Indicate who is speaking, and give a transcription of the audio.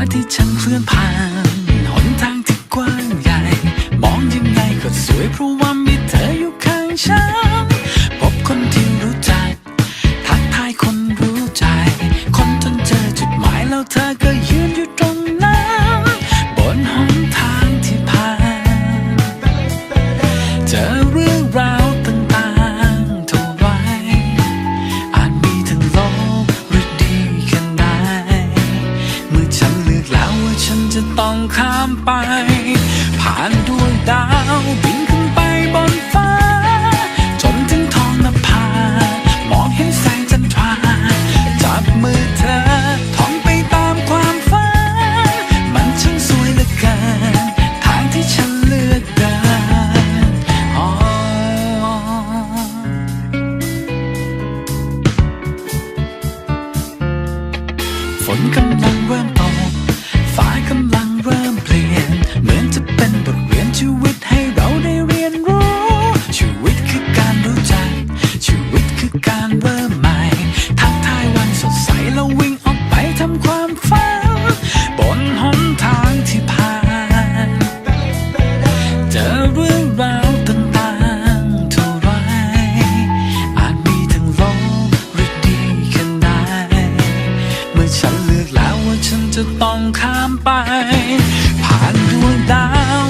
Speaker 1: าที่ฉันเคลื่อนผ่านหนทางที่กว้างใหญ่ มองยังไงก็สวยเพราะว่ามีเธออยู่ข้างฉัน พบคนที่รู้จัก ทักทายคนรู้ใจ คนจนเจอจุดหมายแล้วเธอก็ ต้องข้ามไป ผ่านดวงดาวบินขึ้นไปบนฟ้า จนถึงท้องนภามองเห็นแสงจันทราจับมือเธอท่องไปตามความฝันมันช่างสวยเหลือเกินทางที่ฉันเลือกเดินฝนกำลังเริ่มตก ฟ้ากำลังเริ่มเปลี่ยน เหมือนจะเป็น แม้ว่าฉันจะต้องข้ามไป ผ่านดวงดาว